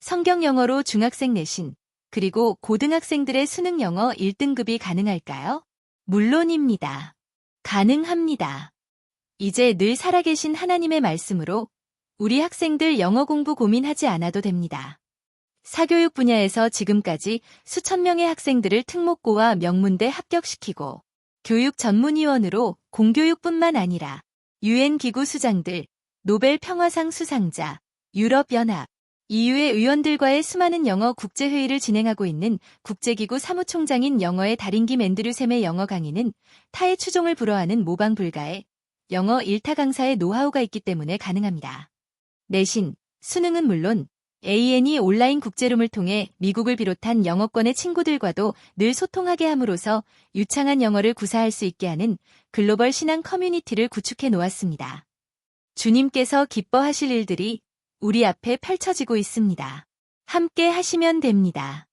성경 영어로 중학생 내신, 그리고 고등학생들의 수능 영어 1등급이 가능할까요? 물론입니다. 가능합니다. 이제 늘 살아계신 하나님의 말씀으로 우리 학생들 영어 공부 고민하지 않아도 됩니다. 사교육 분야에서 지금까지 수천 명의 학생들을 특목고와 명문대 합격시키고 교육 전문위원으로 공교육뿐만 아니라 유엔 기구 수장들, 노벨 평화상 수상자, 유럽연합, EU의 의원들과의 수많은 영어 국제회의를 진행하고 있는 국제기구 사무총장인 영어의 달인 김 앤드류샘의 영어 강의는 타의 추종을 불허하는 모방 불가의 영어 일타 강사의 노하우가 있기 때문에 가능합니다. 내신, 수능은 물론 AN이 온라인 국제룸을 통해 미국을 비롯한 영어권의 친구들과도 늘 소통하게 함으로써 유창한 영어를 구사할 수 있게 하는 글로벌 신앙 커뮤니티를 구축해 놓았습니다. 주님께서 기뻐하실 일들이 우리 앞에 펼쳐지고 있습니다. 함께 하시면 됩니다.